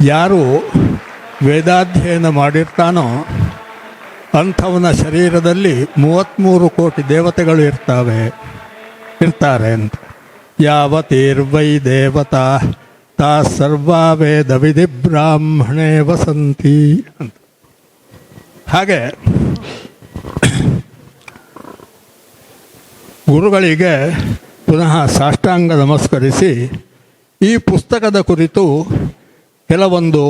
ಯಾರು ವೇದಾಧ್ಯಯನ ಮಾಡಿರ್ತಾನೋ ಅಂಥವನ ಶರೀರದಲ್ಲಿ ಮೂವತ್ತ್ಮೂರು ಕೋಟಿ ದೇವತೆಗಳು ಇರ್ತವೆ, ಇರ್ತಾರೆ ಅಂತ. ಯಾವತೀರ್ವೈ ದೇವತಾ, ತಾ ಸರ್ವಾ ವೇದ ವಿಧಿ ಬ್ರಾಹ್ಮಣೇ ವಸಂತಿ ಅಂತ. ಹಾಗೆ ಗುರುಗಳಿಗೆ ಪುನಃ ಸಾಷ್ಟಾಂಗ ನಮಸ್ಕರಿಸಿ ಈ ಪುಸ್ತಕದ ಕುರಿತು ಕೆಲವೊಂದು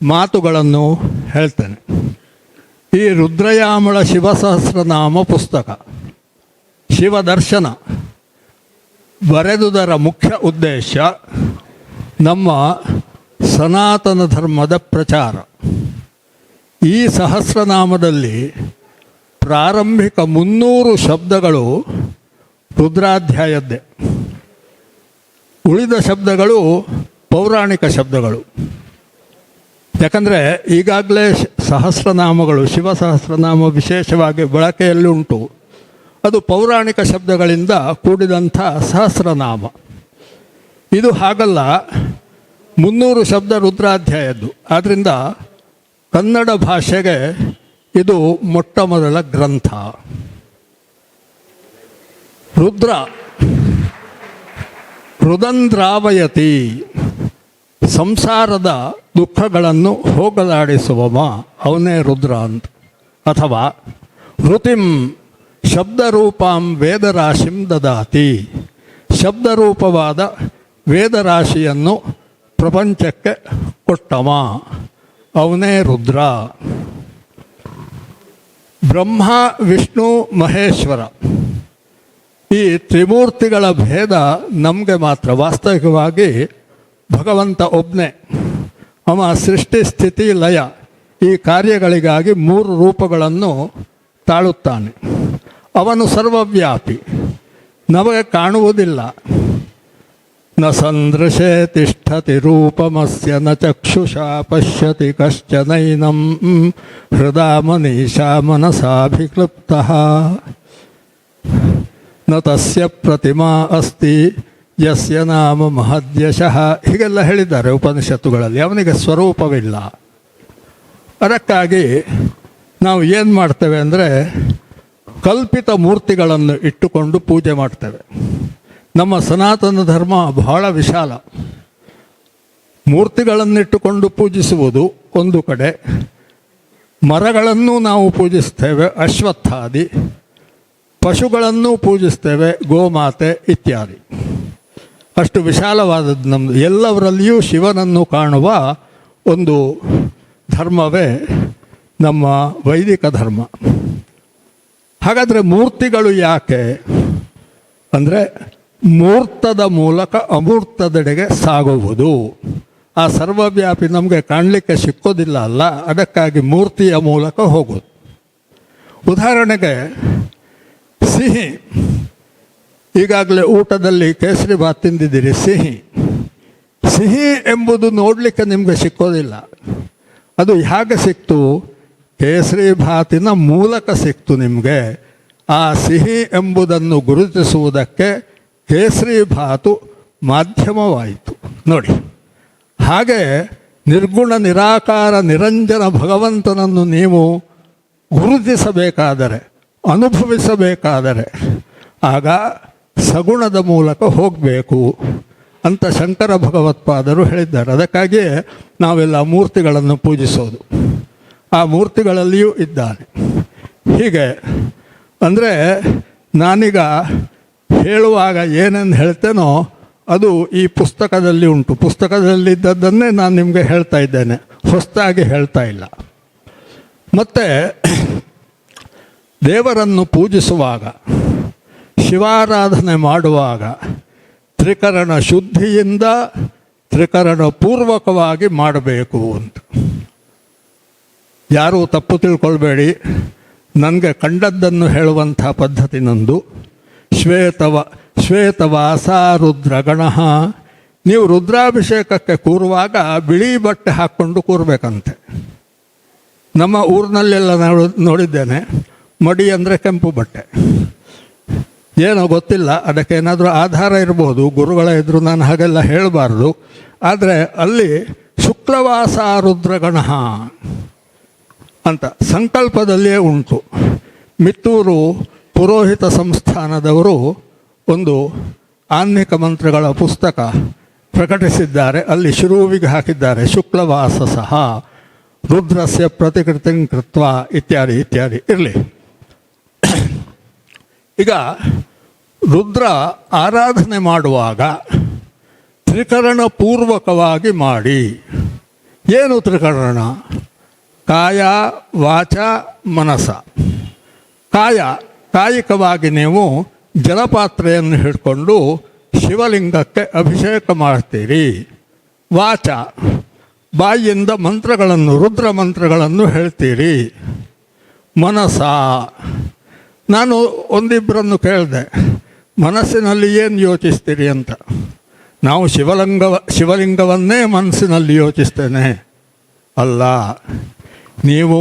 ಮಾತುಗಳನ್ನು ಹೇಳ್ತೇನೆ. ಈ ರುದ್ರಯಾಮಳ ಶಿವಸಹಸ್ರನಾಮ ಪುಸ್ತಕ, ಶಿವದರ್ಶನ ಬರೆದುದರ ಮುಖ್ಯ ಉದ್ದೇಶ ನಮ್ಮ ಸನಾತನ ಧರ್ಮದ ಪ್ರಚಾರ. ಈ ಸಹಸ್ರನಾಮದಲ್ಲಿ ಪ್ರಾರಂಭಿಕ ಮುನ್ನೂರು ಶಬ್ದಗಳು ರುದ್ರಾಧ್ಯಾಯದ್ದೇ. ಉಳಿದ ಶಬ್ದಗಳು ಪೌರಾಣಿಕ ಶಬ್ದಗಳು. ಯಾಕಂದರೆ ಈಗಾಗಲೇ ಸಹಸ್ರನಾಮಗಳು, ಶಿವ ಸಹಸ್ರನಾಮ ವಿಶೇಷವಾಗಿ ಬಳಕೆಯಲ್ಲಿ ಉಂಟು. ಅದು ಪೌರಾಣಿಕ ಶಬ್ದಗಳಿಂದ ಕೂಡಿದಂಥ ಸಹಸ್ರನಾಮ. ಇದು ಹಾಗಲ್ಲ, ಮುನ್ನೂರು ಶಬ್ದ ರುದ್ರಾಧ್ಯಾಯದ್ದು. ಆದ್ದರಿಂದ ಕನ್ನಡ ಭಾಷೆಗೆ ಇದು ಮೊಟ್ಟ ಮೊದಲ ಗ್ರಂಥ. ರುದ್ರ ರುದಂದ್ರಾವಯತಿ ಸಂಸಾರದ ದುಃಖಗಳನ್ನು ಹೋಗಲಾಡಿಸುವವ ಅವನೇ ರುದ್ರ ಅಂತ. ಅಥವಾ ಋತಿಂ ಶಬ್ದರೂಪಾಂ ವೇದರಾಶಿಂ ದದಾತಿ. ಶಬ್ದರೂಪವಾದ ವೇದರಾಶಿಯನ್ನು ಪ್ರಪಂಚಕ್ಕೆ ಕೊಟ್ಟವ ಅವನೇ ರುದ್ರ. ಬ್ರಹ್ಮ, ವಿಷ್ಣು, ಮಹೇಶ್ವರ. ಈ ತ್ರಿಮೂರ್ತಿಗಳ ಭೇದ ನಮಗೆ ಮಾತ್ರ ವಾಸ್ತವಿಕವಾಗಿ ಭಗವಂತ ಒಬ್ಬನೇ ಅವ ಸೃಷ್ಟಿ, ಸ್ಥಿತಿ, ಲಯ ಈ ಕಾರ್ಯಗಳಿಗಾಗಿ ಮೂರು ರೂಪಗಳನ್ನು ತಾಳುತ್ತಾನೆ. ಅವನು ಸರ್ವವ್ಯಾಪಿ. ನಮಗೆ ಕಾಣುವುದಿಲ್ಲ. ನ ಸಂದೃಶೆ ತಿಷ್ಠತಿ ರೂಪಮಸ್ಯ, ನ ಚಕ್ಷುಷಾ ಪಶ್ಯತಿ ಕಶ್ಚನೈನಂ ಹೃದಾ ಮನೀಷಾ ಮನಸಾಭಿಕ್ಲುಪ್ತಃ. ನ ತಸ್ಯ ಪ್ರತಿಮಾ ಅಸ್ತಿ ಯಸ್ಯ ನಾಮ ಮಹದ್ಯಶಃ ಹೀಗೆಲ್ಲ ಹೇಳಿದ್ದಾರೆ ಉಪನಿಷತ್ತುಗಳಲ್ಲಿ. ಅವನಿಗೆ ಸ್ವರೂಪವಿಲ್ಲ. ಅದಕ್ಕಾಗಿ ನಾವು ಏನು ಮಾಡ್ತೇವೆ ಅಂದರೆ ಕಲ್ಪಿತ ಮೂರ್ತಿಗಳನ್ನು ಇಟ್ಟುಕೊಂಡು ಪೂಜೆ ಮಾಡ್ತೇವೆ. ನಮ್ಮ ಸನಾತನ ಧರ್ಮ ಬಹಳ ವಿಶಾಲ. ಮೂರ್ತಿಗಳನ್ನಿಟ್ಟುಕೊಂಡು ಪೂಜಿಸುವುದು ಒಂದು ಕಡೆ. ಮರಗಳನ್ನು ನಾವು ಪೂಜಿಸ್ತೇವೆ, ಅಶ್ವತ್ಥಾದಿ. ಪಶುಗಳನ್ನು ಪೂಜಿಸ್ತೇವೆ, ಗೋಮಾತೆ ಇತ್ಯಾದಿ. ಅಷ್ಟು ವಿಶಾಲವಾದದ್ದು ನಮ್ಮದು ಎಲ್ಲವರಲ್ಲಿಯೂ ಶಿವನನ್ನು ಕಾಣುವ ಒಂದು ಧರ್ಮವೇ ನಮ್ಮ ವೈದಿಕ ಧರ್ಮ. ಹಾಗಾದರೆ ಮೂರ್ತಿಗಳು ಯಾಕೆ? ಅಂದರೆ ಮೂರ್ತದ ಮೂಲಕ ಅಮೂರ್ತದೆಡೆಗೆ ಸಾಗುವುದು. ಆ ಸರ್ವವ್ಯಾಪಿ ನಮಗೆ ಕಾಣಲಿಕ್ಕೆ ಸಿಕ್ಕೋದಿಲ್ಲ ಅಲ್ಲ, ಅದಕ್ಕಾಗಿ ಮೂರ್ತಿಯ ಮೂಲಕ ಹೋಗೋದು ಉದಾಹರಣೆಗೆ ಸಿಹಿ. ಈಗಾಗಲೇ ಊಟದಲ್ಲಿ ಕೇಸರಿ ಭಾತ್ ತಿಂದಿದ್ದೀರಿ, ಸಿಹಿ. ಸಿಹಿ ಎಂಬುದು ನೋಡಲಿಕ್ಕೆ ನಿಮಗೆ ಸಿಕ್ಕೋದಿಲ್ಲ. ಅದು ಹೇಗೆ ಸಿಕ್ತು? ಕೇಸರಿ ಭಾತಿನ ಮೂಲಕ ಸಿಕ್ತು ನಿಮಗೆ. ಆ ಸಿಹಿ ಎಂಬುದನ್ನು ಗುರುತಿಸುವುದಕ್ಕೆ ಕೇಸರಿ ಭಾತು ಮಾಧ್ಯಮವಾಯಿತು. ನೋಡಿ, ಹಾಗೆ ನಿರ್ಗುಣ, ನಿರಾಕಾರ, ನಿರಂಜನ ಭಗವಂತನನ್ನು ನೀವು ಗುರುತಿಸಬೇಕಾದರೆ, ಅನುಭವಿಸಬೇಕಾದರೆ, ಆಗ ಸಗುಣದ ಮೂಲಕ ಹೋಗಬೇಕು ಅಂತ ಶಂಕರ ಭಗವತ್ಪಾದರು ಹೇಳಿದ್ದಾರೆ. ಅದಕ್ಕಾಗಿಯೇ ನಾವೆಲ್ಲ ಮೂರ್ತಿಗಳನ್ನು ಪೂಜಿಸೋದು. ಆ ಮೂರ್ತಿಗಳಲ್ಲಿಯೂ ಇದ್ದಾನೆ. ಹೀಗೆ ಅಂದರೆ ನಾನೀಗ ಹೇಳುವಾಗ ಏನೇನು ಹೇಳ್ತೇನೋ ಅದು ಈ ಪುಸ್ತಕದಲ್ಲಿ ಉಂಟು. ಪುಸ್ತಕದಲ್ಲಿದ್ದದ್ದನ್ನೇ ನಾನು ನಿಮಗೆ ಹೇಳ್ತಾ ಇದ್ದೇನೆ. ಹೊಸದಾಗಿ ಹೇಳ್ತಾ ಇಲ್ಲ. ಮತ್ತು ದೇವರನ್ನು ಪೂಜಿಸುವಾಗ ಶಿವಾರಾಧನೆ ಮಾಡುವಾಗ ತ್ರಿಕರಣ ಶುದ್ಧಿಯಿಂದ ತ್ರಿಕರಣ ಪೂರ್ವಕವಾಗಿ ಮಾಡಬೇಕು ಅಂತ. ಯಾರೂ ತಪ್ಪು ತಿಳ್ಕೊಳ್ಬೇಡಿ. ನನಗೆ ಕಂಡದ್ದನ್ನು ಹೇಳುವಂಥ ಪದ್ಧತಿ ನಂದು. ಶ್ವೇತವ, ಶ್ವೇತವಾಸ ರುದ್ರಗಣಃ. ನೀವು ರುದ್ರಾಭಿಷೇಕಕ್ಕೆ ಕೂರುವಾಗ ಬಿಳಿ ಬಟ್ಟೆ ಹಾಕ್ಕೊಂಡು ಕೂರಬೇಕಂತೆ. ನಮ್ಮ ಊರಿನಲ್ಲೆಲ್ಲ ನೋಡು, ನೋಡಿದ್ದೇನೆ. ಮಡಿ ಅಂದರೆ ಕೆಂಪು ಬಟ್ಟೆ. ಏನೋ ಗೊತ್ತಿಲ್ಲ, ಅದಕ್ಕೆ ಏನಾದರೂ ಆಧಾರ ಇರಬಹುದು ಗುರುಗಳ ಎದುರು ನಾನು ಹಾಗೆಲ್ಲ ಹೇಳಬಾರ್ದು. ಆದರೆ ಅಲ್ಲಿ ಶುಕ್ಲ ಶುಕ್ಲವಾಸ ರುದ್ರಗಣ ಅಂತ ಸಂಕಲ್ಪದಲ್ಲಿಯೇ ಉಂಟು. ಮಿತ್ತೂರು ಪುರೋಹಿತ ಸಂಸ್ಥಾನದವರು ಒಂದು ಆನ್ಮಿಕ ಮಂತ್ರಗಳ ಪುಸ್ತಕ ಪ್ರಕಟಿಸಿದ್ದಾರೆ. ಅಲ್ಲಿ ಶುರುವಿಗೆ ಹಾಕಿದ್ದಾರೆ, ಶುಕ್ಲವಾಸ ಸಹ, ರುದ್ರಸ್ಯ ಪ್ರತಿಕೃತಿ ಕೃತ್ವ, ಇತ್ಯಾದಿ ಇತ್ಯಾದಿ. ಇರಲಿ. ಈಗ ರುದ್ರ ಆರಾಧನೆ ಮಾಡುವಾಗ ತ್ರಿಕರಣ ಪೂರ್ವಕವಾಗಿ ಮಾಡಿ. ಏನು ತ್ರಿಕರಣ? ಕಾಯ, ವಾಚ, ಮನಸ. ಕಾಯ, ಕಾಯಿಕವಾಗಿ ನೀವು ಜಲಪಾತ್ರೆಯನ್ನು ಹಿಡ್ಕೊಂಡು ಶಿವಲಿಂಗಕ್ಕೆ ಅಭಿಷೇಕ ಮಾಡ್ತೀರಿ. ವಾಚ, ಬಾಯಿಯಿಂದ ಮಂತ್ರಗಳನ್ನು, ರುದ್ರ ಮಂತ್ರಗಳನ್ನು ಹೇಳ್ತೀರಿ. ಮನಸ ನಾನು ಒಂದಿಬ್ಬರನ್ನು ಕೇಳಿದೆ, ಮನಸ್ಸಿನಲ್ಲಿ ಏನು ಯೋಚಿಸ್ತೀರಿ ಅಂತ? ನಾವು ಶಿವಲಿಂಗ, ಶಿವಲಿಂಗವನ್ನೇ ಮನಸ್ಸಿನಲ್ಲಿ ಯೋಚಿಸ್ತೇನೆ. ಅಲ್ಲ, ನೀವು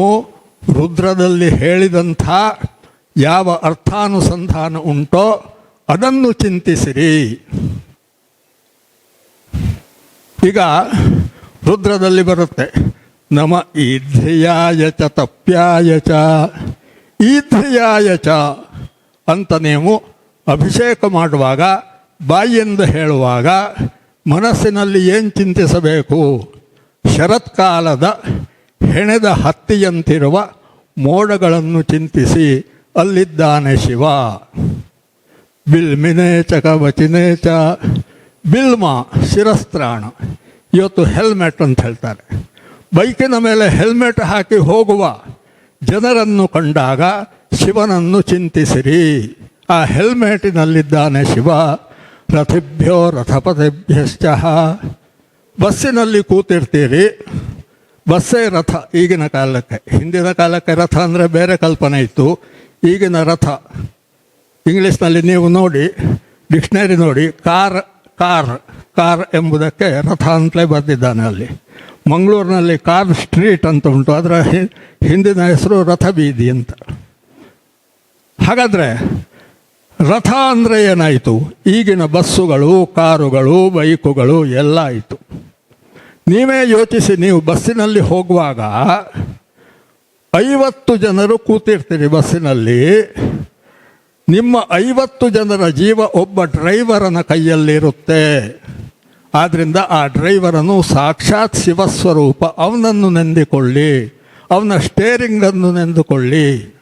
ರುದ್ರದಲ್ಲಿ ಹೇಳಿದಂಥ ಯಾವ ಅರ್ಥಾನುಸಂಧಾನ ಉಂಟೋ ಅದನ್ನು ಚಿಂತಿಸಿರಿ. ಈಗ ರುದ್ರದಲ್ಲಿ ಬರುತ್ತೆ, ನಮ ಈಧ್ರಿಯಾಯ ಚ ತಪ್ಯಾಯ ಚ ಈಧ್ರಿಯಾಯ ಚ ಅಂತ ನೀವು ಅಭಿಷೇಕ ಮಾಡುವಾಗ, ಬಾಯಿಯಿಂದ ಹೇಳುವಾಗ ಮನಸ್ಸಿನಲ್ಲಿ ಏನು ಚಿಂತಿಸಬೇಕು? ಶರತ್ಕಾಲದ ಹೆಣೆದ ಹತ್ತಿಯಂತಿರುವ ಮೋಡಗಳನ್ನು ಚಿಂತಿಸಿ, ಅಲ್ಲಿದ್ದಾನೆ ಶಿವ. ಬಿಲ್ಮಿನೇ ಚ ಕವಚಿನೇ ಚ. ಬಿಲ್ಮ ಶಿರಸ್ತ್ರಾಣ. ಇವತ್ತು ಹೆಲ್ಮೆಟ್ ಅಂತ ಹೇಳ್ತಾರೆ. ಬೈಕಿನ ಮೇಲೆ ಹೆಲ್ಮೆಟ್ ಹಾಕಿ ಹೋಗುವ ಜನರನ್ನು ಕಂಡಾಗ ಶಿವನನ್ನು ಚಿಂತಿಸಿರಿ. ಆ ಹೆಲ್ಮೆಟಿನಲ್ಲಿದ್ದಾನೆ ಶಿವ. ರಥಿಭ್ಯೋ ರಥಪತಿಭ್ಯಶ್ಚ. ಬಸ್ಸಿನಲ್ಲಿ ಕೂತಿರ್ತೀರಿ. ಬಸ್ಸೇ ರಥ ಈಗಿನ ಕಾಲಕ್ಕೆ. ಹಿಂದಿನ ಕಾಲಕ್ಕೆ ರಥ ಅಂದರೆ ಬೇರೆ ಕಲ್ಪನೆ ಇತ್ತು. ಈಗಿನ ರಥ ಇಂಗ್ಲೀಷ್ನಲ್ಲಿ ನೀವು ನೋಡಿ, ಡಿಕ್ಷನರಿ ನೋಡಿ, ಕಾರ್ ಕಾರ್. ಕಾರ್ ಎಂಬುದಕ್ಕೆ ರಥ ಅಂತಲೇ ಬರೆದಿದ್ದಾನೆ ಅಲ್ಲಿ. ಮಂಗಳೂರಿನಲ್ಲಿ ಕಾರ್ ಸ್ಟ್ರೀಟ್ ಅಂತ ಉಂಟು. ಅದರ ಹಿಂದಿನ ಹೆಸರು ರಥ ಬೀದಿ ಅಂತ. ಹಾಗಾದರೆ ರಥ ಅಂದರೆ ಏನಾಯಿತು? ಈಗಿನ ಬಸ್ಸುಗಳು, ಕಾರುಗಳು, ಬೈಕುಗಳು ಎಲ್ಲ ಆಯಿತು. ನೀವೇ ಯೋಚಿಸಿ, ನೀವು ಬಸ್ಸಿನಲ್ಲಿ ಹೋಗುವಾಗ ಐವತ್ತು ಜನರು ಕೂತಿರ್ತೀರಿ ಬಸ್ಸಿನಲ್ಲಿ. ನಿಮ್ಮ ಐವತ್ತು ಜನರ ಜೀವ ಒಬ್ಬ ಡ್ರೈವರನ ಕೈಯಲ್ಲಿರುತ್ತೆ. ಆದ್ದರಿಂದ ಆ ಡ್ರೈವರನು ಸಾಕ್ಷಾತ್ ಶಿವಸ್ವರೂಪ. ಅವನನ್ನು ನೆಂದಿಕೊಳ್ಳಿ. ಅವನ ಸ್ಟೇರಿಂಗನ್ನು ನೆಂದುಕೊಳ್ಳಿ.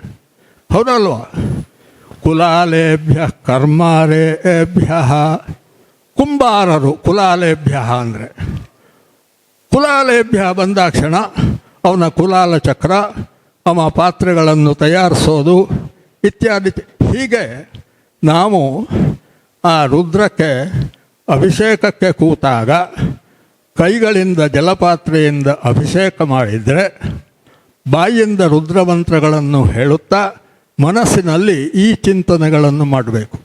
ಹೌದಲ್ವಾ? ಕುಲಾಲೇಭ್ಯ ಕರ್ಮಾರೇಭ್ಯ. ಕುಂಬಾರರು, ಕುಲಾಲೇಭ್ಯ ಅಂದರೆ. ಕುಲಾಲೇಭ್ಯ ಬಂದಾಕ್ಷಣ ಅವನ ಕುಲಾಲ ಚಕ್ರ ಅವ ಪಾತ್ರೆಗಳನ್ನು ತಯಾರಿಸೋದು ಇತ್ಯಾದಿ ಹೀಗೆ ನಾವು ಆ ರುದ್ರಕ್ಕೆ ಅಭಿಷೇಕಕ್ಕೆ ಕೂತಾಗ ಕೈಗಳಿಂದ ಜಲಪಾತ್ರೆಯಿಂದ ಅಭಿಷೇಕ ಮಾಡಿದರೆ ಬಾಯಿಂದ ರುದ್ರಮಂತ್ರಗಳನ್ನು ಹೇಳುತ್ತಾ ಮನಸ್ಸಿನಲ್ಲಿ ಈ ಚಿಂತನೆಗಳನ್ನು ಮಾಡಬೇಕು.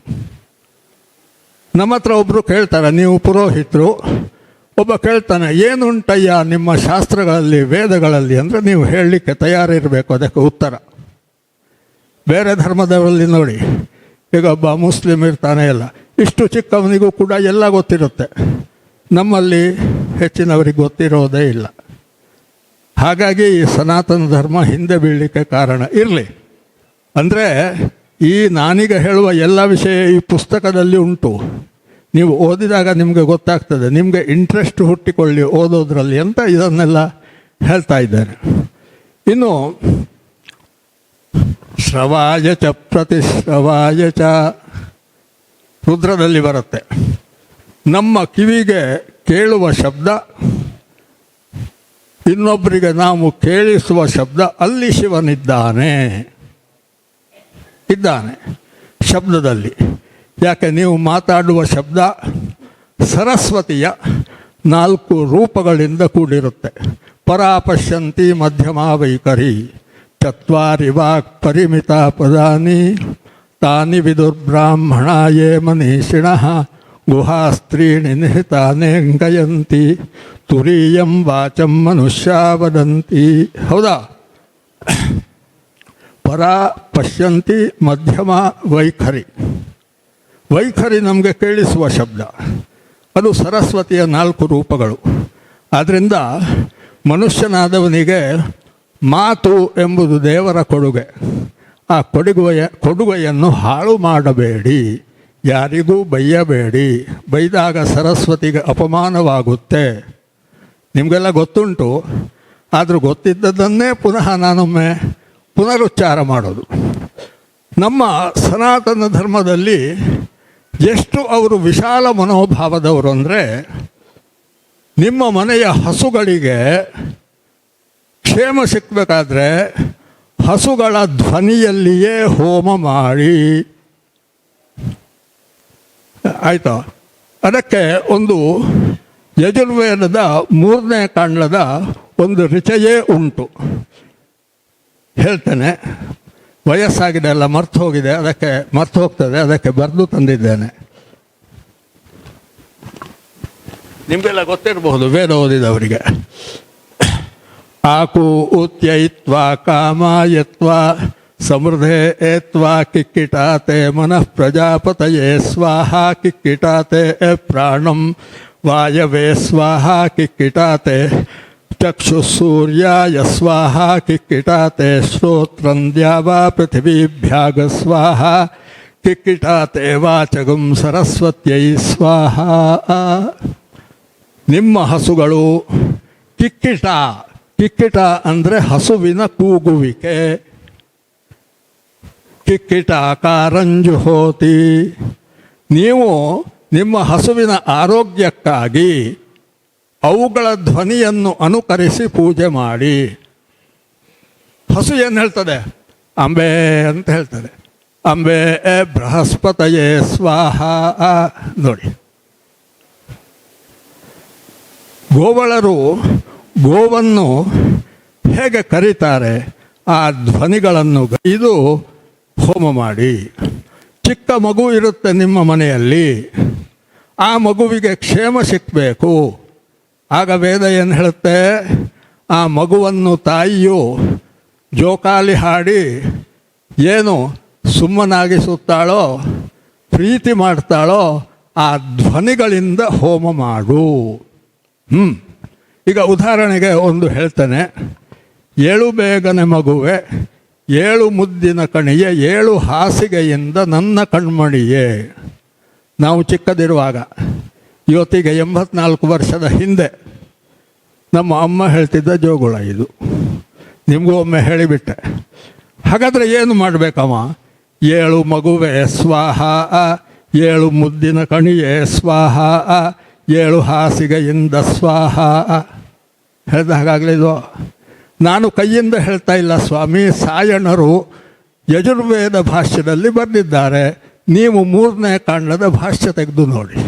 ನಮ್ಮ ಹತ್ರ ಒಬ್ಬರು ಕೇಳ್ತಾರೆ, ನೀವು ಪುರೋಹಿತರು? ಒಬ್ಬ ಕೇಳ್ತಾನೆ, ಏನುಂಟಯ್ಯ ನಿಮ್ಮ ಶಾಸ್ತ್ರಗಳಲ್ಲಿ, ವೇದಗಳಲ್ಲಿ? ಅಂದರೆ, ನೀವು ಹೇಳಲಿಕ್ಕೆ ತಯಾರಿರಬೇಕು. ಅದಕ್ಕೆ ಉತ್ತರ. ಬೇರೆ ಧರ್ಮದವರಲ್ಲಿ ನೋಡಿ. ಈಗ ಒಬ್ಬ ಮುಸ್ಲಿಮ್ ಇರ್ತಾನೆ ಇಲ್ಲ. ಇಷ್ಟು ಚಿಕ್ಕವನಿಗೂ ಕೂಡ ಎಲ್ಲ ಗೊತ್ತಿರುತ್ತೆ. ನಮ್ಮಲ್ಲಿ ಹೆಚ್ಚಿನವರಿಗೆ ಗೊತ್ತಿರೋದೇ ಇಲ್ಲ. ಹಾಗಾಗಿ ಈ ಸನಾತನ ಧರ್ಮ ಹಿಂದೆ ಬೀಳಲಿಕ್ಕೆ ಕಾರಣ ಇರಲಿ. ಅಂದರೆ ಈ ನಾನೀಗ ಹೇಳುವ ಎಲ್ಲ ವಿಷಯ ಈ ಪುಸ್ತಕದಲ್ಲಿ ಉಂಟು. ನೀವು ಓದಿದಾಗ ನಿಮಗೆ ಗೊತ್ತಾಗ್ತದೆ. ನಿಮಗೆ ಇಂಟ್ರೆಸ್ಟ್ ಹುಟ್ಟಿಕೊಳ್ಳಿ ಓದೋದ್ರಲ್ಲಿ ಅಂತ ಇದನ್ನೆಲ್ಲ ಹೇಳ್ತಾ ಇದ್ದಾರೆ. ಇನ್ನು ಶ್ರವಾಯ ಚ, ಪ್ರತಿಶ್ರವಾಯ ಚ. ರುದ್ರದಲ್ಲಿ ಬರುತ್ತೆ. ನಮ್ಮ ಕಿವಿಗೆ ಕೇಳುವ ಶಬ್ದ ಇನ್ನೊಬ್ಬರಿಗೆ ನಾವು ಕೇಳಿಸುವ ಶಬ್ದ ಅಲ್ಲಿ ಶಿವನಿದ್ದಾನೆ. ಇದ್ದಾನೆ ಶಬ್ದದಲ್ಲಿ. ಯಾಕೆ ನೀವು ಮಾತಾಡುವ ಶಬ್ದ ಸರಸ್ವತಿಯ ನಾಲ್ಕು ರೂಪಗಳಿಂದ ಕೂಡಿರುತ್ತೆ. ಪರಾಪಶ್ಯಂತಿ ಮಧ್ಯಮ ವೈಖರಿ ಚತ್ವಾರಿ ವಾಕ್ ಪರಿಮಿತ ಪದಾನಿ ತಾನಿ ವಿದುರ್ಬ್ರಾಹ್ಮಣಾಯೇ ಮನೀಷಿಣ ಗುಹಾಸ್ತ್ರೀಣಿ ನಿಹಿತಾನೇಂಗಯಂತಿ ತುರೀಯಂ ವಾಚಂ ಮನುಷ್ಯ ವದಂತಿ ಹೌದಾ? ಪರ ಪಶ್ಯಂತಿ ಮಧ್ಯಮ ವೈಖರಿ। ವೈಖರಿ ನಮಗೆ ಕೇಳಿಸುವ ಶಬ್ದ। ಅದು ಸರಸ್ವತಿಯ ನಾಲ್ಕು ರೂಪಗಳು। ಆದ್ದರಿಂದ ಮನುಷ್ಯನಾದವನಿಗೆ ಮಾತು ಎಂಬುದು ದೇವರ ಕೊಡುಗೆ. ಆ ಕೊಡುಗೆಯ ಕೊಡುಗೆಯನ್ನು ಹಾಳು ಮಾಡಬೇಡಿ. ಯಾರಿಗೂ ಬೈಯಬೇಡಿ. ಬೈದಾಗ ಸರಸ್ವತಿಗೆ ಅಪಮಾನವಾಗುತ್ತೆ. ನಿಮಗೆಲ್ಲ ಗೊತ್ತುಂಟು. ಆದರೂ ಗೊತ್ತಿದ್ದದನ್ನೇ ಪುನಃ ನಾನೊಮ್ಮೆ ಪುನರುಚ್ಚಾರ ಮಾಡೋದು. ನಮ್ಮ ಸನಾತನ ಧರ್ಮದಲ್ಲಿ ಎಷ್ಟು ಅವರು ವಿಶಾಲ ಮನೋಭಾವದವರು ಅಂದರೆ ನಿಮ್ಮ ಮನೆಯ ಹಸುಗಳಿಗೆ ಕ್ಷೇಮ ಸಿಕ್ಕಬೇಕಾದ್ರೆ ಹಸುಗಳ ಧ್ವನಿಯಲ್ಲಿಯೇ ಹೋಮ ಮಾಡಿ. ಆಯಿತಾ? ಅದಕ್ಕೆ ಒಂದು ಯಜುರ್ವೇದದ ಮೂರನೇ ಕಾಂಡದ ಒಂದು ರಿಚಯೇ ಉಂಟು. ಹೇಳ್ತೇನೆ. ವಯಸ್ಸಾಗಿದೆ ಎಲ್ಲ ಮರ್ತು ಹೋಗಿದೆ. ಅದಕ್ಕೆ ಮರ್ತು ಹೋಗ್ತದೆ. ಅದಕ್ಕೆ ಬರೆದು ತಂದಿದ್ದೇನೆ. ನಿಮಗೆಲ್ಲ ಗೊತ್ತಿರಬಹುದು, ವೇದ ಓದಿದವರಿಗೆ. ಆಕು ಉತ್ಯಯಿತ್ವ ಕಾಮಾಯತ್ವ ಸಮೃದ್ಧೆ ಏತ್ವ ಕಿಕ್ಕಿಟಾತೆ ಮನಃ ಪ್ರಜಾಪತಯೇ ಸ್ವಾಹ ಕಿಕ್ಕಿಟಾತೆ ಪ್ರಾಣಂ ವಾಯವೇ ಸ್ವಾಹ ಕಿಕ್ಕಿಟಾತೆ ಚಕ್ಷುಸೂರ್ಯಾಯ ಸ್ವಾಹ ಕಿಕ್ಕಿಟಾತೆ ಶ್ರೋತ್ರಂ ದ್ಯಾವಾ ಪೃಥಿವೀಭ್ಯಾಗ ಸ್ವಾಹ ಕಿಕ್ಕಿಟಾತೆ ವಾಚಗುಂ ಸರಸ್ವತ್ಯೈ ಸ್ವಾಹ ನಿಮ್ಮ ಹಸುಗಳು ಕಿಕ್ಕಿಟ ಕಿಕ್ಕಿಟ ಅಂದರೆ ಹಸುವಿನ ಕೂಗುವಿಕೆ. ಕಿಕ್ಕಿಟ ಕಾರಂಜುಹೋತಿ ನೀವು ನಿಮ್ಮ ಹಸುವಿನ ಆರೋಗ್ಯಕ್ಕಾಗಿ ಅವುಗಳ ಧ್ವನಿಯನ್ನು ಅನುಕರಿಸಿ ಪೂಜೆ ಮಾಡಿ. ಹಸು ಏನು ಹೇಳ್ತದೆ? ಅಂಬೆ ಅಂತ ಹೇಳ್ತದೆ. ಅಂಬೆ ಎ ಬೃಹಸ್ಪತಯೇ ಸ್ವಾಹ. ನೋಡಿ. ಗೋವಳರು ಗೋವನ್ನು ಹೇಗೆ ಕರೀತಾರೆ ಆ ಧ್ವನಿಗಳನ್ನು ಇದು ಹೋಮ ಮಾಡಿ. ಚಿಕ್ಕ ಮಗು ಇರುತ್ತೆ ನಿಮ್ಮ ಮನೆಯಲ್ಲಿ. ಆ ಮಗುವಿಗೆ ಕ್ಷೇಮ ಸಿಕ್ಕಬೇಕು ಆಗ ವೇದ ಏನು ಹೇಳುತ್ತೆ? ಆ ಮಗುವನ್ನು ತಾಯಿಯು ಜೋಕಾಲಿ ಹಾಡಿ ಏನು ಸುಮ್ಮನಾಗಿಸುತ್ತಾಳೋ, ಪ್ರೀತಿ ಮಾಡ್ತಾಳೋ, ಆ ಧ್ವನಿಗಳಿಂದ ಹೋಮ ಮಾಡು. ಹ್ಞೂ ಈಗ ಉದಾಹರಣೆಗೆ ಒಂದು ಹೇಳ್ತೇನೆ. ಏಳು ಬೇಗನೆ ಮಗುವೆ, ಏಳು ಮುದ್ದಿನ ಕಣಿಯೆ, ಏಳು ಹಾಸಿಗೆಯಿಂದ ನನ್ನ ಕಣ್ಮಣಿಯೇ. ನಾವು ಚಿಕ್ಕದಿರುವಾಗ, ಇವತ್ತಿಗೆ ಎಂಬತ್ನಾಲ್ಕು ವರ್ಷದ ಹಿಂದೆ ನಮ್ಮ ಅಮ್ಮ ಹೇಳ್ತಿದ್ದ ಜೋಗುಳ ಇದು. ನಿಮಗೂ ಒಮ್ಮೆ ಹೇಳಿಬಿಟ್ಟೆ. ಹಾಗಾದರೆ ಏನು ಮಾಡಬೇಕಮ್ಮ? ಏಳು ಮಗುವೆ, ಸ್ವಾಹ. ಏಳು ಮುದ್ದಿನ ಕಣಿಯೇ, ಸ್ವಾಹ. ಏಳು ಹಾಸಿಗೆಯಿಂದ, ಸ್ವಾಹ. ಹಾಗಾಗಲಿದು ನಾನು ಕೈಯಿಂದ ಹೇಳ್ತಾ ಇಲ್ಲ ಸ್ವಾಮಿ, ಸಾಯಣರು ಯಜುರ್ವೇದ ಭಾಷ್ಯದಲ್ಲಿ ಬರೆದಿದ್ದಾರೆ. ನೀವು ಮೂರನೇ ಕಾಂಡದ ಭಾಷ್ಯ ತೆಗೆದು ನೋಡಿ.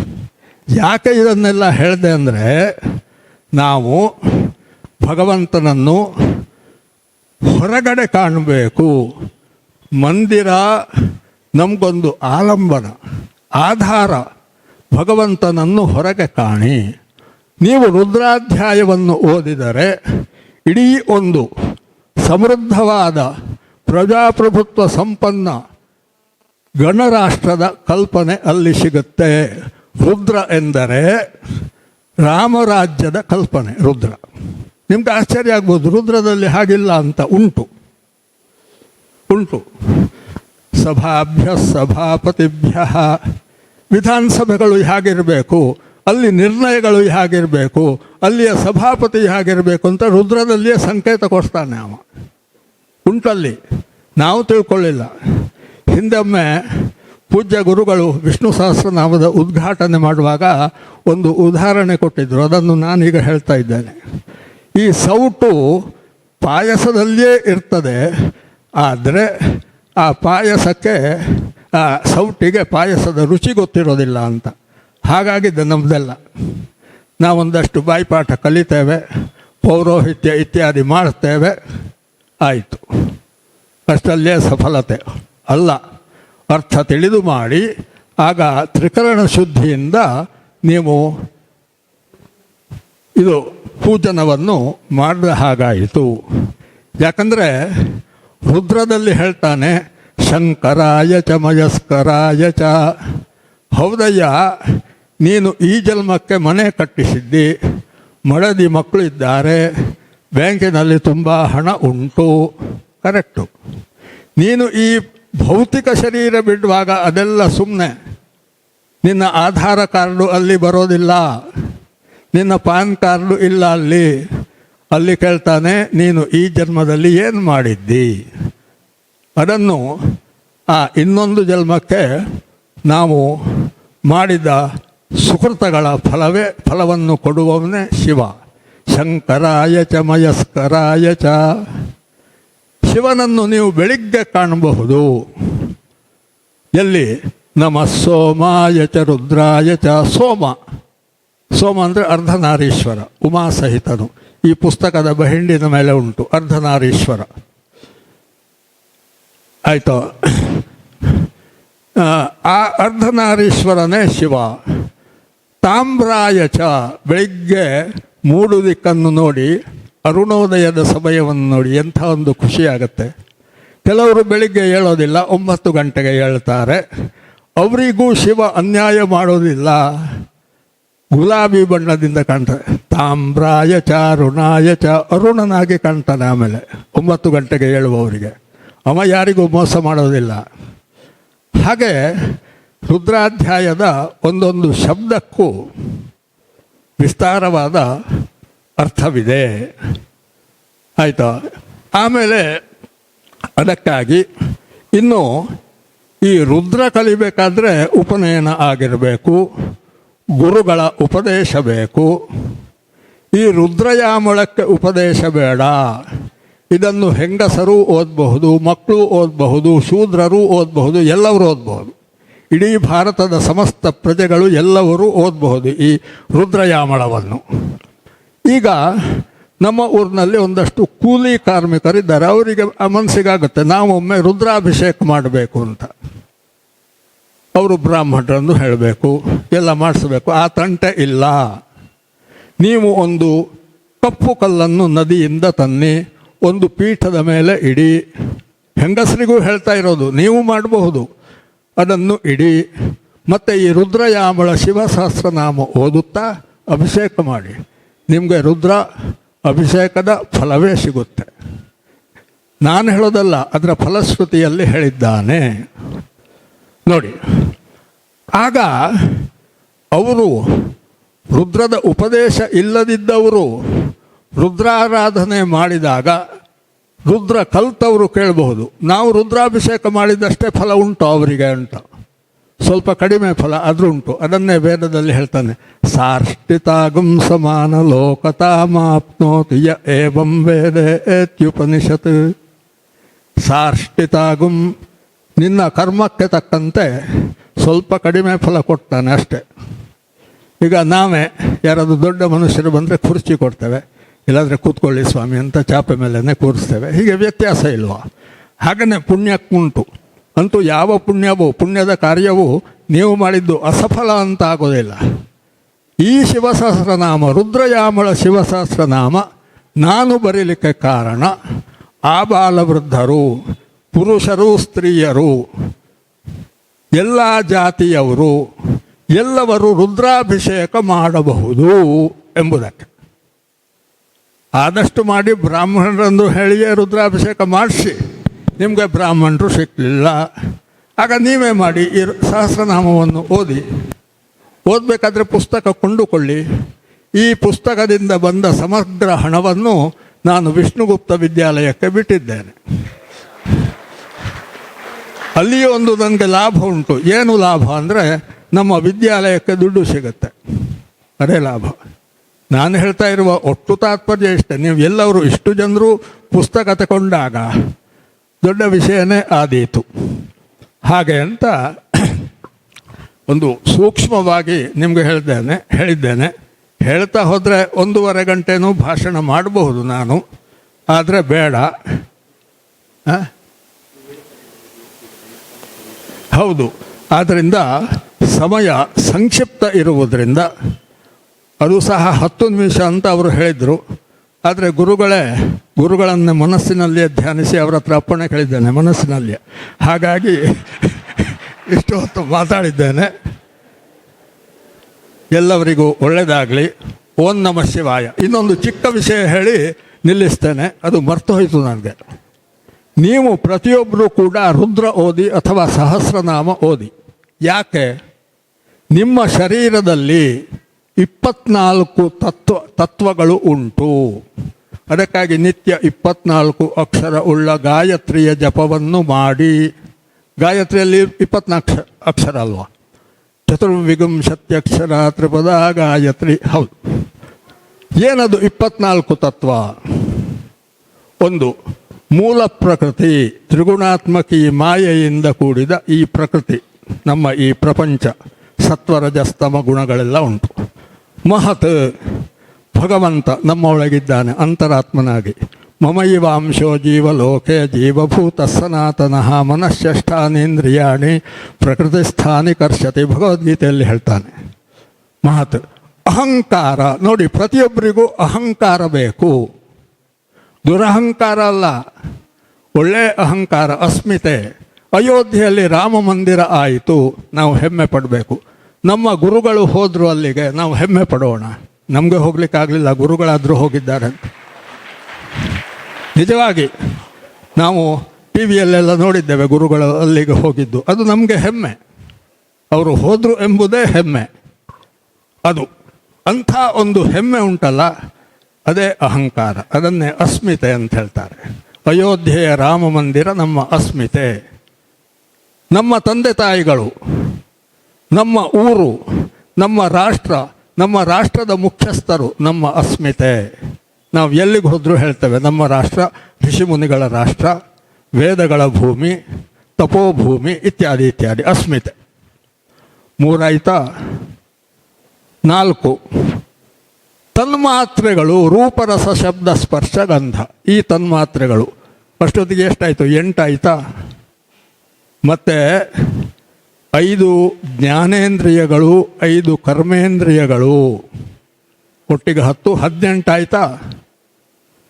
ಯಾಕೆ ಇದನ್ನೆಲ್ಲ ಹೇಳಿದೆ ಅಂದರೆ, ನಾವು ಭಗವಂತನನ್ನು ಹೊರಗಡೆ ಕಾಣಬೇಕು. ಮಂದಿರ ನಮಗೊಂದು ಆಲಂಬನ, ಆಧಾರ, ಭಗವಂತನನ್ನು ಹೊರಗೆ ಕಾಣಿ. ನೀವು ರುದ್ರಾಧ್ಯಾಯವನ್ನು ಓದಿದರೆ ಇಡೀ ಒಂದು ಸಮೃದ್ಧವಾದ ಪ್ರಜಾಪ್ರಭುತ್ವ ಸಂಪನ್ನ ಗಣರಾಷ್ಟ್ರದ ಕಲ್ಪನೆ ಅಲ್ಲಿ ಸಿಗುತ್ತೆ. ರುದ್ರ ಎಂದರೆ ರಾಮರಾಜ್ಯದ ಕಲ್ಪನೆ, ರುದ್ರ. ನಿಮ್ಗೆ ಆಶ್ಚರ್ಯ ಆಗ್ಬೋದು, ರುದ್ರದಲ್ಲಿ ಹಾಗಿಲ್ಲ ಅಂತ. ಉಂಟು. ಉಂಟು. ಸಭಾಭ್ಯ ಸಭಾಪತಿಭ್ಯ. ವಿಧಾನಸಭೆಗಳು ಹೇಗಿರಬೇಕು. ಅಲ್ಲಿ ನಿರ್ಣಯಗಳು ಹೇಗಿರಬೇಕು, ಅಲ್ಲಿಯ ಸಭಾಪತಿ ಹೇಗಿರಬೇಕು ಅಂತ ರುದ್ರದಲ್ಲಿಯೇ ಸಂಕೇತ ಕೊಡ್ತಾನೆ ಅವ. ಉಂಟಲ್ಲಿ. ನಾವು ತಿಳ್ಕೊಳ್ಳಿಲ್ಲ. ಹಿಂದೊಮ್ಮೆ ಪೂಜ್ಯ ಗುರುಗಳು ವಿಷ್ಣು ಸಹಸ್ರನಾಮದ ಉದ್ಘಾಟನೆ ಮಾಡುವಾಗ ಒಂದು ಉದಾಹರಣೆ ಕೊಟ್ಟಿದ್ದರು ಅದನ್ನು ನಾನೀಗ ಹೇಳ್ತಾ ಇದ್ದೇನೆ. ಈ ಸೌಟು ಪಾಯಸದಲ್ಲಿಯೇ ಇರ್ತದೆ, ಆದರೆ ಆ ಪಾಯಸಕ್ಕೆ, ಆ ಸೌಟಿಗೆ ಪಾಯಸದ ರುಚಿ ಗೊತ್ತಿರೋದಿಲ್ಲ ಅಂತ. ಹಾಗಾಗಿದ್ದು ನಮ್ಮದೆಲ್ಲ ನಾವೊಂದಷ್ಟು ಬಾಯಿಪಾಠ ಕಲಿತೇವೆ, ಪೌರೋಹಿತ್ಯ ಇತ್ಯಾದಿ ಮಾಡ್ತೇವೆ, ಆಯಿತು. ಅಷ್ಟಲ್ಲೇ ಸಫಲತೆ. ಅಲ್ಲ, ಅರ್ಥ ತಿಳಿದು ಮಾಡಿ, ಆಗ ತ್ರಿಕರಣ ಶುದ್ಧಿಯಿಂದ ನೀವು ಇದು ಪೂಜನವನ್ನು ಮಾಡಿದ ಹಾಗಾಯಿತು. ಯಾಕಂದರೆ ರುದ್ರದಲ್ಲಿ ಹೇಳ್ತಾನೆ, ಶಂಕರಾಯ ಚ ಚ. ಹೌದಯ್ಯ ನೀನು ಈ ಜನ್ಮಕ್ಕೆ ಮನೆ ಕಟ್ಟಿಸಿದ್ದಿ, ಮಡದಿ ಮಕ್ಕಳು ಇದ್ದಾರೆ ಬ್ಯಾಂಕಿನಲ್ಲಿ ತುಂಬ ಹಣ ಉಂಟು. ಕರೆಕ್ಟು. ನೀನು ಈ ಭೌತಿಕ ಶರೀರ ಬಿಡುವಾಗ ಅದೆಲ್ಲ ಸುಮ್ಮನೆ ನಿನ್ನ ಆಧಾರ ಕಾರ್ಡು ಅಲ್ಲಿ ಬರೋದಿಲ್ಲ. ನಿನ್ನ ಪಾನ್ ಕಾರ್ಡು ಇಲ್ಲ ಅಲ್ಲಿ. ಅಲ್ಲಿ ಕೇಳ್ತಾನೆ, ನೀನು ಈ ಜನ್ಮದಲ್ಲಿ ಏನು ಮಾಡಿದ್ದಿ? ಅದನ್ನು ಆ ಇನ್ನೊಂದು ಜನ್ಮಕ್ಕೆ ನಾವು ಮಾಡಿದ ಸುಕೃತಗಳ ಫಲವೇ, ಫಲವನ್ನು ಕೊಡುವವನೇ ಶಿವ. ಶಂಕರಾಯ ಚ, ಮಯಸ್ಕರಾಯ ಚ. ಶಿವನನ್ನು ನೀವು ಬೆಳಿಗ್ಗೆ ಕಾಣಬಹುದು. ಎಲ್ಲಿ? ನಮ ಸೋಮಾಯ ಚ, ರುದ್ರಾಯ ಚ, ಸೋಮ. ಸೋಮ ಅಂದರೆ ಅರ್ಧನಾರೀಶ್ವರ, ಉಮಾಸಹಿತನು. ಈ ಪುಸ್ತಕದ ಬಹಿಂಡಿನ ಮೇಲೆ ಉಂಟು, ಅರ್ಧನಾರೀಶ್ವರ. ಆಯಿತು. ಆ ಅರ್ಧನಾರೀಶ್ವರನೇ ಶಿವ. ತಾಮ್ರಾಯ ಚ ಬೆಳಿಗ್ಗೆ ಮೂಡು ದಿಕ್ಕನ್ನು ನೋಡಿ ಅರುಣೋದಯದ ಸಮಯವನ್ನು ನೋಡಿ ಎಂಥ ಒಂದು ಖುಷಿಯಾಗತ್ತೆ. ಕೆಲವರು ಬೆಳಿಗ್ಗೆ ಹೇಳೋದಿಲ್ಲ, ಒಂಬತ್ತು ಗಂಟೆಗೆ ಹೇಳ್ತಾರೆ. ಅವರಿಗೂ ಶಿವ ಅನ್ಯಾಯ ಮಾಡೋದಿಲ್ಲ. ಗುಲಾಬಿ ಬಣ್ಣದಿಂದ ಕಾಣ್ತಾರೆ ತಾಮ್ರಾಯ ಚ, ಅರುಣಾಯ ಚ, ಅರುಣನಾಗಿ ಕಾಣ್ತಾನೆ ಆಮೇಲೆ ಒಂಬತ್ತು ಗಂಟೆಗೆ ಹೇಳುವವರಿಗೆ. ಅವ ಯಾರಿಗೂ ಮೋಸ ಮಾಡೋದಿಲ್ಲ. ಹಾಗೆ ರುದ್ರಾಧ್ಯಾಯದ ಒಂದೊಂದು ಶಬ್ದಕ್ಕೂ ವಿಸ್ತಾರವಾದ ಅರ್ಥವಿದೆ. ಆಯಿತಾ? ಆಮೇಲೆ ಅದಕ್ಕಾಗಿ ಇನ್ನು ಈ ರುದ್ರ ಕಲಿಬೇಕಾದ್ರೆ ಉಪನಯನ ಆಗಿರಬೇಕು, ಗುರುಗಳ ಉಪದೇಶ ಬೇಕು. ಈ ರುದ್ರಯಾಮಳಕ್ಕೆ ಉಪದೇಶ ಬೇಡ. ಇದನ್ನು ಹೆಂಗಸರು ಓದಬಹುದು, ಮಕ್ಕಳು ಓದಬಹುದು, ಶೂದ್ರರು ಓದಬಹುದು, ಎಲ್ಲರೂ ಓದಬಹುದು. ಇಡೀ ಭಾರತದ ಸಮಸ್ತ ಪ್ರಜೆಗಳು ಎಲ್ಲವರೂ ಓದಬಹುದು ಈ ರುದ್ರಯಾಮಳವನ್ನು. ಈಗ ನಮ್ಮ ಊರಿನಲ್ಲಿ ಒಂದಷ್ಟು ಕೂಲಿ ಕಾರ್ಮಿಕರಿದ್ದಾರೆ. ಅವರಿಗೆ ಮನಸ್ಸಿಗಾಗುತ್ತೆ, ನಾವೊಮ್ಮೆ ರುದ್ರಾಭಿಷೇಕ ಮಾಡಬೇಕು ಅಂತ. ಅವರು ಬ್ರಾಹ್ಮಣರನ್ನು ಹೇಳಬೇಕು, ಎಲ್ಲ ಮಾಡಿಸ್ಬೇಕು. ಆ ತಂಟೆ ಇಲ್ಲ. ನೀವು ಒಂದು ಕಪ್ಪು ಕಲ್ಲನ್ನು ನದಿಯಿಂದ ತನ್ನಿ, ಒಂದು ಪೀಠದ ಮೇಲೆ ಇಡಿ. ಹೆಂಗಸರಿಗೂ ಹೇಳ್ತಾ ಇರೋದು, ನೀವು ಮಾಡಬಹುದು. ಅದನ್ನು ಇಡಿ. ಮತ್ತು ಈ ರುದ್ರಯಾಮಳ ಶಿವಸಹಸ್ರನಾಮ ಓದುತ್ತಾ ಅಭಿಷೇಕ ಮಾಡಿ. ನಿಮಗೆ ರುದ್ರ ಅಭಿಷೇಕದ ಫಲವೇ ಸಿಗುತ್ತೆ. ನಾನು ಹೇಳೋದಲ್ಲ, ಅದರ ಫಲಶ್ರುತಿಯಲ್ಲಿ ಹೇಳಿದ್ದಾನೆ. ನೋಡಿ, ಆಗ ಅವರು ರುದ್ರದ ಉಪದೇಶ ಇಲ್ಲದಿದ್ದವರು ರುದ್ರಾರಾಧನೆ ಮಾಡಿದಾಗ ರುದ್ರ ಕಲ್ತವರು ಕೇಳಬಹುದು. ನಾವು ರುದ್ರಾಭಿಷೇಕ ಮಾಡಿದಷ್ಟೇ ಫಲ ಉಂಟು ಅವರಿಗೆ ಅಂತ. ಸ್ವಲ್ಪ ಕಡಿಮೆ ಫಲ ಆದರೂ ಉಂಟು. ಅದನ್ನೇ ವೇದದಲ್ಲಿ ಹೇಳ್ತಾನೆ. ಸಾರ್ಷ್ಟಿತಾಗುಂ ಸಮಾನ ಲೋಕತಾಮಾಪ್ನೋತಿ ಯ ಏವಂ ವೇದ ಏತ್ಯುಪನಿಷತ್ ಸಾರ್ಷ್ಟಿತಾಗುಂ ನಿನ್ನ ಕರ್ಮಕ್ಕೆ ತಕ್ಕಂತೆ ಸ್ವಲ್ಪ ಕಡಿಮೆ ಫಲ ಕೊಡ್ತಾನೆ ಅಷ್ಟೇ. ಈಗ ನಾವೇ ಯಾರಾದರೂ ದೊಡ್ಡ ಮನುಷ್ಯರು ಬಂದರೆ ಕುರ್ಚಿ ಕೊಡ್ತೇವೆ. ಇಲ್ಲಾಂದರೆ ಕೂತ್ಕೊಳ್ಳಿ ಸ್ವಾಮಿ ಅಂತ ಚಾಪೆ ಮೇಲೇ ಕೂರಿಸ್ತೇವೆ. ಹೀಗೆ ವ್ಯತ್ಯಾಸ ಇಲ್ವಾ? ಹಾಗೆಯೇ ಪುಣ್ಯಕ್ಕುಂಟು ಅಂತೂ ಯಾವ ಪುಣ್ಯವೂ, ಪುಣ್ಯದ ಕಾರ್ಯವೂ ನೀವು ಮಾಡಿದ್ದು ಅಸಫಲ ಅಂತ ಆಗೋದಿಲ್ಲ. ಈ ಶಿವಸಹಸ್ರನಾಮ, ರುದ್ರಯಾಮಳ ಶಿವಸಹಸ್ರನಾಮ ನಾನು ಬರೀಲಿಕ್ಕೆ ಕಾರಣ ಆ ಬಾಲವೃದ್ಧರು, ಪುರುಷರು, ಸ್ತ್ರೀಯರು, ಎಲ್ಲ ಜಾತಿಯವರು ಎಲ್ಲವರು ರುದ್ರಾಭಿಷೇಕ ಮಾಡಬಹುದು ಎಂಬುದಕ್ಕೆ. ಆದಷ್ಟು ಮಾಡಿ ಬ್ರಾಹ್ಮಣರಂದು ಹೇಳಿಯೇ ರುದ್ರಾಭಿಷೇಕ ಮಾಡಿಸಿ. ನಿಮಗೆ ಬ್ರಾಹ್ಮಣರು ಸಿಕ್ಕಲಿಲ್ಲ ಆಗ ನೀವೇ ಮಾಡಿ ಈ ಸಹಸ್ರನಾಮವನ್ನು ಓದಿ. ಓದಬೇಕಾದ್ರೆ ಪುಸ್ತಕ ಕೊಂಡುಕೊಳ್ಳಿ. ಈ ಪುಸ್ತಕದಿಂದ ಬಂದ ಸಮಗ್ರ ಹಣವನ್ನು ನಾನು ವಿಷ್ಣುಗುಪ್ತ ವಿದ್ಯಾಲಯಕ್ಕೆ ಬಿಟ್ಟಿದ್ದೇನೆ. ಅಲ್ಲಿಯೂ ಒಂದು ನನಗೆ ಲಾಭ ಉಂಟು. ಏನು ಲಾಭ ಅಂದರೆ ನಮ್ಮ ವಿದ್ಯಾಲಯಕ್ಕೆ ದುಡ್ಡು ಸಿಗುತ್ತೆ. ಅದೇ ಲಾಭ. ನಾನು ಹೇಳ್ತಾ ಇರುವ ಒಟ್ಟು ತಾತ್ಪರ್ಯ ಇಷ್ಟೇ. ನೀವು ಎಲ್ಲರೂ ಇಷ್ಟು ಜನರು ಪುಸ್ತಕ ತಗೊಂಡಾಗ ದೊಡ್ಡ ವಿಷಯನೇ ಆದೀತು. ಹಾಗೆ ಅಂತ ಒಂದು ಸೂಕ್ಷ್ಮವಾಗಿ ನಿಮಗೆ ಹೇಳಿದ್ದೇನೆ ಹೇಳಿದ್ದೇನೆ. ಹೇಳ್ತಾ ಹೋದರೆ ಒಂದೂವರೆ ಗಂಟೆನೂ ಭಾಷಣ ಮಾಡಬಹುದು ನಾನು. ಆದರೆ ಬೇಡ? ಹೌದು. ಆದ್ದರಿಂದ ಸಮಯ ಸಂಕ್ಷಿಪ್ತ ಇರುವುದರಿಂದ ಅದು ಸಹ ಹತ್ತು ನಿಮಿಷ ಅಂತ ಅವರು ಹೇಳಿದರು. ಆದರೆ ಗುರುಗಳೇ, ಗುರುಗಳನ್ನು ಮನಸ್ಸಿನಲ್ಲಿಯೇ ಧ್ಯಾನಿಸಿ ಅವರ ಹತ್ರ ಅಪ್ಪಣೆ ಕೇಳಿದ್ದೇನೆ ಮನಸ್ಸಿನಲ್ಲಿ ಹಾಗಾಗಿ ಇಷ್ಟು ಹೊತ್ತು ಮಾತಾಡಿದ್ದೇನೆ. ಎಲ್ಲವರಿಗೂ ಒಳ್ಳೆಯದಾಗಲಿ ಓಂ ನಮ ಶಿವಾಯ. ಇನ್ನೊಂದು ಚಿಕ್ಕ ವಿಷಯ ಹೇಳಿ ನಿಲ್ಲಿಸ್ತೇನೆ. ಅದು ಮರ್ತು ಹೋಯಿತು ನನಗೆ. ನೀವು ಪ್ರತಿಯೊಬ್ಬರೂ ಕೂಡ ರುದ್ರ ಓದಿ ಅಥವಾ ಸಹಸ್ರನಾಮ ಓದಿ. ಯಾಕೆ? ನಿಮ್ಮ ಶರೀರದಲ್ಲಿ ಇಪ್ಪತ್ನಾಲ್ಕು ತತ್ವ, ತತ್ವಗಳು ಉಂಟು. ಅದಕ್ಕಾಗಿ ನಿತ್ಯ ಇಪ್ಪತ್ನಾಲ್ಕು ಅಕ್ಷರ ಉಳ್ಳ ಗಾಯತ್ರಿಯ ಜಪವನ್ನು ಮಾಡಿ. ಗಾಯತ್ರಿಯಲ್ಲಿ ಇಪ್ಪತ್ನಾಲ್ಕು ಅಕ್ಷರ ಅಲ್ವಾ? ಚತುರ್ವಿಗುಂಶತ್ಯಕ್ಷರ ತ್ರಿಪದ ಗಾಯತ್ರಿ, ಹೌದು. ಏನದು ಇಪ್ಪತ್ನಾಲ್ಕು ತತ್ವ? ಒಂದು, ಮೂಲ ಪ್ರಕೃತಿ, ತ್ರಿಗುಣಾತ್ಮಕಿ ಮಾಯೆಯಿಂದ ಕೂಡಿದ ಈ ಪ್ರಕೃತಿ. ನಮ್ಮ ಈ ಪ್ರಪಂಚ, ಸತ್ವರಜಸ್ತಮ ಗುಣಗಳೆಲ್ಲ ಉಂಟು. ಮಹತ್ ಭಗವಂತ ನಮ್ಮೊಳಗಿದ್ದಾನೆ, ಅಂತರಾತ್ಮನಾಗಿ. ಮಮೈವಾಂಶೋ ಜೀವಲೋಕೆ ಜೀವಭೂತ ಸನಾತನಃ ಪ್ರಕೃತಿ ಪ್ರಕೃತಿಸ್ಥಾನಿ ಕರ್ಷತಿ ಭಗವದ್ಗೀತೆಯಲ್ಲಿ ಹೇಳ್ತಾನೆ. ಮಹತ್, ಅಹಂಕಾರ, ನೋಡಿ, ಪ್ರತಿಯೊಬ್ಬರಿಗೂ ಅಹಂಕಾರ ಬೇಕು. ದುರಹಂಕಾರ ಅಲ್ಲ, ಒಳ್ಳೆ ಅಹಂಕಾರ, ಅಸ್ಮಿತೆ. ಅಯೋಧ್ಯೆಯಲ್ಲಿ ರಾಮ ಮಂದಿರ ಆಯಿತು, ನಾವು ಹೆಮ್ಮೆ ಪಡಬೇಕು. ನಮ್ಮ ಗುರುಗಳು ಹೋದ್ರು ಅಲ್ಲಿಗೆ, ನಾವು ಹೆಮ್ಮೆ ಪಡೋಣ. ನಮಗೆ ಹೋಗ್ಲಿಕ್ಕಾಗಲಿಲ್ಲ ಗುರುಗಳಾದರೂ ಹೋಗಿದ್ದಾರೆ. ಅಂತ ನಿಜವಾಗಿ, ನಾವು ಟಿ ವಿಯಲ್ಲೆಲ್ಲ ನೋಡಿದ್ದೇವೆ ಗುರುಗಳು ಅಲ್ಲಿಗೆ ಹೋಗಿದ್ದು. ಅದು ನಮಗೆ ಹೆಮ್ಮೆ. ಅವರು ಹೋದರು ಎಂಬುದೇ ಹೆಮ್ಮೆ. ಅದು ಅಂಥ ಒಂದು ಹೆಮ್ಮೆ ಉಂಟಲ್ಲ, ಅದೇ ಅಹಂಕಾರ. ಅದನ್ನೇ ಅಸ್ಮಿತೆ ಅಂತ ಹೇಳ್ತಾರೆ. ಅಯೋಧ್ಯೆಯ ರಾಮ ಮಂದಿರ ನಮ್ಮ ಅಸ್ಮಿತೆ. ನಮ್ಮ ತಂದೆ ತಾಯಿಗಳು ನಮ್ಮ ಊರು, ನಮ್ಮ ರಾಷ್ಟ್ರ, ನಮ್ಮ ರಾಷ್ಟ್ರದ ಮುಖ್ಯಸ್ಥರು ನಮ್ಮ ಅಸ್ಮಿತೆ. ನಾವು ಎಲ್ಲಿಗೆ ಹೋದರೂ ಹೇಳ್ತೇವೆ, ನಮ್ಮ ರಾಷ್ಟ್ರ, ಋಷಿಮುನಿಗಳ ರಾಷ್ಟ್ರ, ವೇದಗಳ ಭೂಮಿ, ತಪೋಭೂಮಿ ಇತ್ಯಾದಿ ಇತ್ಯಾದಿ, ಅಸ್ಮಿತೆ. ಮೂರಾಯ್ತಾ? ನಾಲ್ಕು. ತನ್ಮಾತ್ರೆಗಳು ರೂಪರಸ ಶಬ್ದ ಸ್ಪರ್ಶ ಗಂಧ. ಈ ತನ್ಮಾತ್ರೆಗಳು, ಅಷ್ಟೊತ್ತಿಗೆ ಎಷ್ಟಾಯಿತು? ಎಂಟಾಯ್ತಾ? ಮತ್ತು ಐದು ಜ್ಞಾನೇಂದ್ರಿಯಗಳು, ಐದು ಕರ್ಮೇಂದ್ರಿಯಗಳು. ಒಟ್ಟಿಗೆ ಹತ್ತು ಹದಿನೆಂಟಾಯ್ತಾ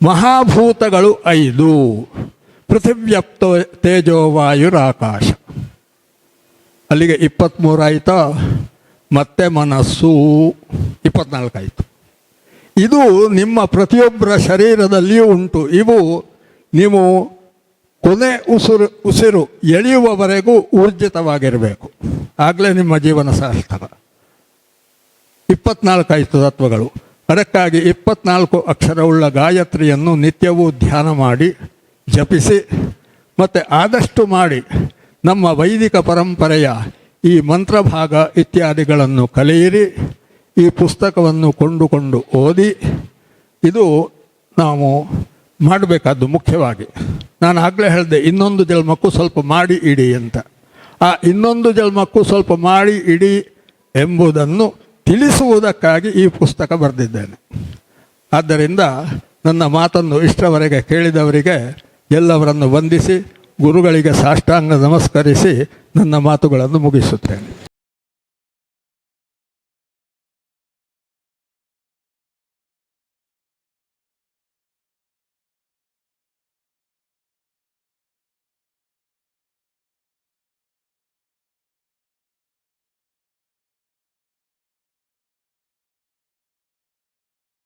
ಮಹಾಭೂತಗಳು ಐದು. ಪೃಥಿವ್ಯಪ್ತ ತೇಜೋವಾಯುರಾಕಾಶ ಅಲ್ಲಿಗೆ ಇಪ್ಪತ್ತ್ಮೂರಾಯ್ತಾ ಮತ್ತೆ ಮನಸ್ಸು. ಇಪ್ಪತ್ನಾಲ್ಕಾಯಿತು ಇದು ನಿಮ್ಮ ಪ್ರತಿಯೊಬ್ಬರ ಶರೀರದಲ್ಲಿಯೂ ಉಂಟು. ಇವು ನೀವು ಕೊನೆ ಉಸಿರು ಉಸಿರು ಎಳೆಯುವವರೆಗೂ ಊರ್ಜಿತವಾಗಿರಬೇಕು. ಆಗಲೇ ನಿಮ್ಮ ಜೀವನ ಸಾರ್ಥಕ. ಇಪ್ಪತ್ನಾಲ್ಕಾಯಿತು ತತ್ವಗಳು. ಅದಕ್ಕಾಗಿ ಇಪ್ಪತ್ನಾಲ್ಕು ಅಕ್ಷರವುಳ್ಳ ಗಾಯತ್ರಿಯನ್ನು ನಿತ್ಯವೂ ಧ್ಯಾನ ಮಾಡಿ, ಜಪಿಸಿ, ಮತ್ತು ಆದಷ್ಟು ಮಾಡಿ ನಮ್ಮ ವೈದಿಕ ಪರಂಪರೆಯ ಈ ಮಂತ್ರಭಾಗ ಇತ್ಯಾದಿಗಳನ್ನು ಕಲಿಯಿರಿ, ಈ ಪುಸ್ತಕವನ್ನು ಕೊಂಡುಕೊಂಡು ಓದಿ, ಇದು ನಾವು ಮಾಡಬೇಕಾದ್ದು ಮುಖ್ಯವಾಗಿ. ನಾನು ಆಗಲೇ ಹೇಳಿದೆ, ಇನ್ನೊಂದು ಜನ್ಮಕ್ಕೂ ಸ್ವಲ್ಪ ಮಾಡಿ ಇಡಿ ಅಂತ. ಆ ಇನ್ನೊಂದು ಜನ್ಮಕ್ಕೂ ಸ್ವಲ್ಪ ಮಾಡಿ ಇಡಿ ಎಂಬುದನ್ನು ತಿಳಿಸುವುದಕ್ಕಾಗಿ ಈ ಪುಸ್ತಕ ಬರೆದಿದ್ದೇನೆ. ಆದ್ದರಿಂದ ನನ್ನ ಮಾತನ್ನು ಇಷ್ಟವರೆಗೆ ಕೇಳಿದವರಿಗೆ ಎಲ್ಲವರನ್ನು ವಂದಿಸಿ, ಗುರುಗಳಿಗೆ ಸಾಷ್ಟಾಂಗ ನಮಸ್ಕರಿಸಿ ನನ್ನ ಮಾತುಗಳನ್ನು ಮುಗಿಸುತ್ತೇನೆ.